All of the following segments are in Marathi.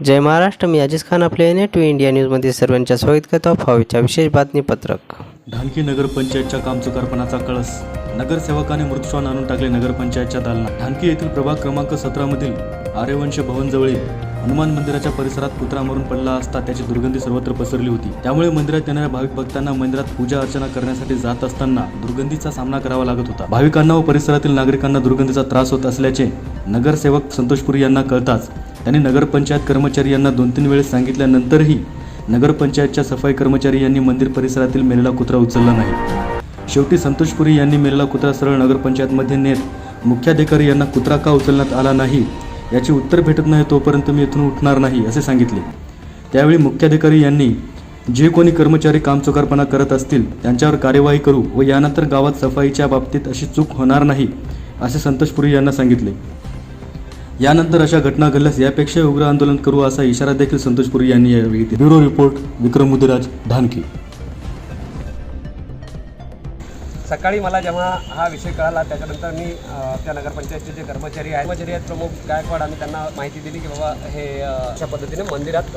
जय महाराष्ट्र मी अजिज खान आपले एन टू इंडिया न्यूजमध्ये सर्वांच्या स्वागत करतो. फावीच्या विशेष बातमीपत्रक. ढानकी नगरपंचायतच्या कामचुकारपणाचा कळस. नगरसेवकाने मृतश्वान आणून टाकले नगरपंचायतच्या दालना. ढानकी येथील प्रभाग क्रमांक सतरामधील आर्यवंश भवनजवळील हनुमान मंदिराच्या परिसरात कुत्रा मरून पडला असता त्याची दुर्गंधी सर्वत्र पसरली होती. त्यामुळे मंदिरात येणाऱ्या भाविक भक्तांना मंदिरात पूजा अर्चना करण्यासाठी जात असताना दुर्गंधीचा सामना करावा लागत होता. भाविकांना व परिसरातील नागरिकांना दुर्गंधीचा त्रास होत असल्याचे नगरसेवक संतोषपुरी यांना कळताच त्यांनी नगरपंचायत कर्मचारी यांना दोन तीन वेळेस सांगितल्यानंतरही नगरपंचायतच्या सफाई कर्मचारी यांनी मंदिर परिसरातील मेलेला कुत्रा उचलला नाही. शेवटी संतोषपुरी यांनी मेलेला कुत्रा सरळ नगरपंचायतमध्ये नेत मुख्याधिकारी यांना कुत्रा का उचलण्यात आला नाही याचे उत्तर भेटत नाही तोपर्यंत मी इथून उठणार नाही असे सांगितले. त्यावेळी मुख्याधिकारी यांनी जे कोणी कर्मचारी कामचुकारपणा करत असतील त्यांच्यावर कार्यवाही करू व यानंतर गावात सफाईच्या बाबतीत अशी चूक होणार नाही असे संतोषपुरी यांना सांगितले. यानंतर अशा घटना घडल्यास यापेक्षा उग्र आंदोलन करू असा इशारा देखील संतोषपुरी यांनी यावेळी दिला. ब्युरो रिपोर्ट विक्रम मुदिराज ढानकी सकाळी मला जेव्हा हा विषय कळाला त्याच्यानंतर मी त्या नगरपंचायतचे जे कर्मचारी आहेत कर्मचारी आहेत प्रमुख गायकवाड आम्ही त्यांना माहिती दिली की बाबा हे अशा पद्धतीने मंदिरात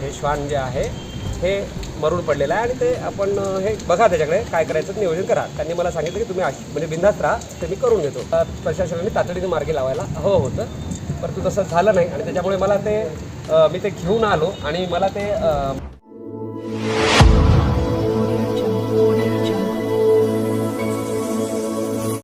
हे श्वान जे आहे हे मरून पडलेलं आहे आणि ते आपण हे बघा त्याच्याकडे काय करायचं ते नियोजन करा. त्यांनी मला सांगितलं की तुम्ही म्हणजे बिंदास्त राहा ते मी करून घेतो प्रशासनाने तातडीने मार्गी लावायला हवं होतं. परंतु तसं झालं नाही. आणि त्याच्यामुळे मला ते मी ते घेऊन आलो आणि मला ते